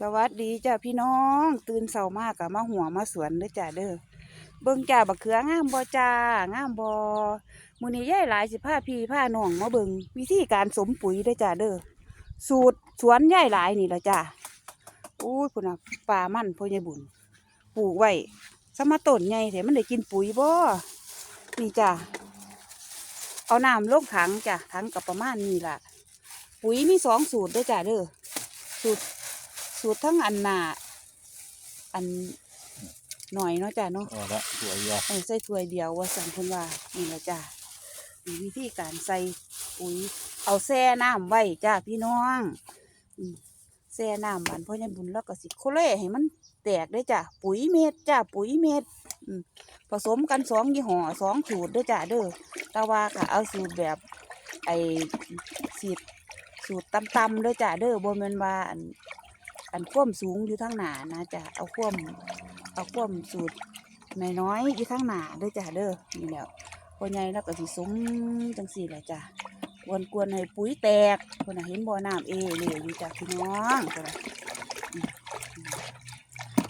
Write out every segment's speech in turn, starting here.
สวัสดีจ้าพี่น้อง ตื่นเช้ามากกับมาหัวมาสวนเด้อจ้าเด้อเบิ่งจ้าบักเขืองามบ่จ้างามบ่มื้อนี้ยายหลายสิพาพี่พาน้องมาเบิ่งวิธีการสมปุ๋ยเด้อจ้าเด้อสูตรสวนยายหลายนี่ละจ้าอู้ยพุ่นน่ะป่ามันพ่อใหญ่บุญปลูกไว้สมาต้นใหญ่แถมันได้กินปุ๋ยบ่นี่จ้าเอาน้ำลงถังจ้ะถังกับประมาณนี้ล่ะ ปุ๋ยมีสองสูตรเด้อจ้าเด้อสูตร สูตรทั้งอันหนาอันหน่อยเนาะจ้ะเนาะอ๋อละสวยอะเออใส่ถ้วยเดียวว่าสั่งคนว่านี่แหละจ้ะมีวิธีการใส่ปุ๋ยเอาแช่น้ำไว้จ้าพี่น้องอืมแช่น้ำบันพ่อยังบุญแล้วก็สิโคเล่ให้มันแตกได้อจ้ะปุ๋ยเม็ดจ้าปุ๋ยเม็ดอืมผสมกันสองยี่ห้อสองสูตรเด้อจ้าเด้อแต่ว่าก็เอาสูตรแบบไอ้สีดสูตรตำๆเด้อจ้าเด้อบ่แม่นว่าอัน อันคว่มสูงอยู่ทั้งหนานะจ้ะเอาคว่มเอาคว่มสูตรน้อยอยู่ทั้งหนาด้อจ้ะเด้อนี่แหล้วพอใหญ่แล้วก็สิสมจังสี่แหละจ้ะกวนกวนให้ปุ๋ยแตกคนเห็นบ่อน้ำเอเลยอยู่จ้ะพี่น้องคน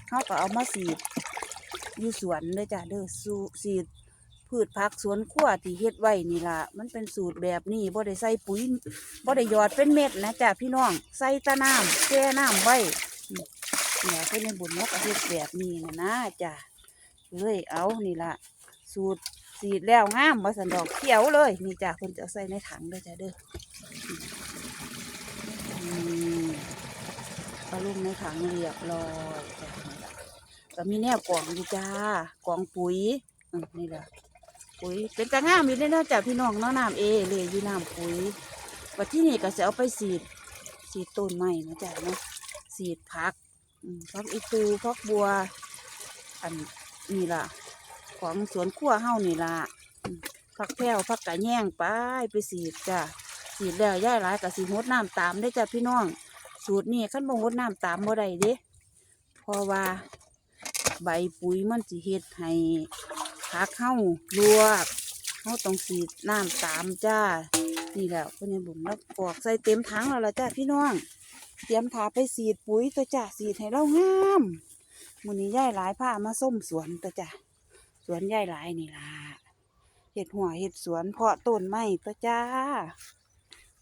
เขาก็เอามาสีดอยู่สวนเด้อจ้ะเด้อสูสีด พืชผักสวนครัวที่เฮ็ดไว้นี่ล่ะ มันเป็นสูตรแบบนี้บ่ได้ใส่ปุ๋ยบ่ได้หยอดเป็นเม็ดนะจ้ะพี่น้อง ใส่ตะน้ำแช่น้ำไว้เนี่ยเพิ่นในบุญนกอาทิตย์แบบนี้นะนะจ้ะเลยเอานี่ล่ะ สูตรสีดแล้วงามมาสันดอกเขียวเลย นี่จ้ะเพิ่นจะใส่ในถังเด้จ้ะเด้ออืมเอาลงในถังเรียบร้อยจ้ะก็มีแนวกล่องอยู่จ้ากล่องปุ๋ยอืมนี่ล่ะ ปุ๋ยเป็นตางามอยู่เด้อเนาะจ้ะพี่น้องเนาะน้ำเอเลยอยู่น้ำปุ๋ยวัดที่นี่ก็จะเอาไปสีดสีดต้นไม้นะจ๊ะเนาะสีดผักอืมผักอีตูผักบัว อันนี่ล่ะ ของสวนครัวเฮานี่ล่ะอืมผักแพรวผักกะแย่งไปไปสีดจ้ะสีดแล้วย่ายหลายกับสีหดน้ำตามได้จ้ะพี่น้อง สูตรนี่ขั้นบ่หดน้ำตามบ่ได้เด้เพราะว่า ใบปุ๋ยมันสิเฮ็ดให้ ผักเฮาลวกเฮาต้องสีดน้ำตามจ้านี่แหละเพื่อนให้บุ๋มแล้วกอกใส่เต็มถังแล้วละจ้าพี่น้อง เตรียมถาไปสีดปุ๋ยตัวจ้าสีดให้เรางามมื้อนี้ย่ายหลายผ้ามาส้มสวนตัวจ้าสวนย่ายหลายนี่ล่ะเห็ดหัวเห็ดสวนเพาะต้นไม้ตัวจ้า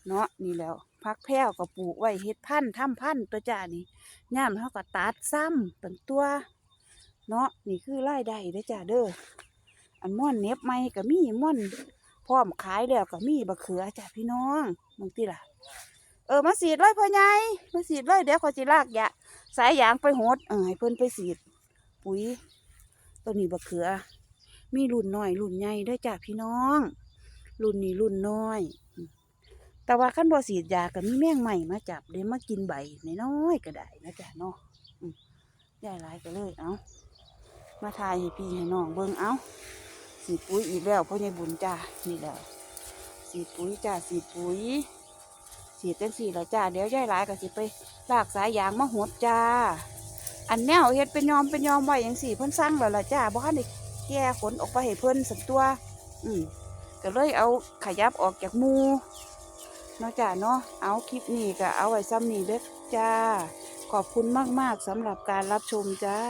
เนาะนี่แล้วพักแพ้วก็ปลูกไว้เห็ดพันธุ์ทำพันธุ์ตัวจ้านี่ย่ามเขาก็ตัดซ้ำเป็นตัว เนาะนี่คือรายได้เด้อจ้าเด้อ อันม่อนเน็บไม้ก็มีม่อนพร้อมขายแล้วก็มีบะเขือจ้ะพี่น้องมึงติล่ะ เออมาสีดเลยพ่อใหญ่มาสีดเลยเดี๋ยวเขาจะลากยะสายยางไปโหดเออให้เพิ่นไปสีด ปุ๋ยตัวนี้บะเขือ มีรุ่นน้อยรุ่นใหญ่ด้วยจ้ะพี่น้อง รุ่นนี้รุ่นน้อย แต่ว่าขั้นบ่สีดยาก็มีแมงใหม่มาจับเดี๋ยวมากินใบน้อยก็ได้นะจ้ะเนาะอืมยายหลายก็เลยเอามาทายให้พี่ให้น้องเบิ่งเอา สีปุ๋ยอีกแล้วพ่อใหญ่บุญจ้านี่แล้วสีปุ๋ยจ้าสีปุ๋ยสีดจังสีและจ้าเดี๋ยวยายหลายก็สิไปลากสายยางมาหดจ้า อันแนวเฮ็ดเป็นยอมเป็นยอมไว้อย่างสี่เพิ่นสั่งแล้วล่ะจ้าบ่ทันได้แก้ขนออกไปให้เพิ่นสักตัว อืมก็เลยเอาขยับออกจากมูเนาะจ้าเนาะเอาคลิปนี้ก็เอาไว้ซ้ำนี้เด้อจ้า ขอบคุณมากๆสำหรับการรับชมจ้า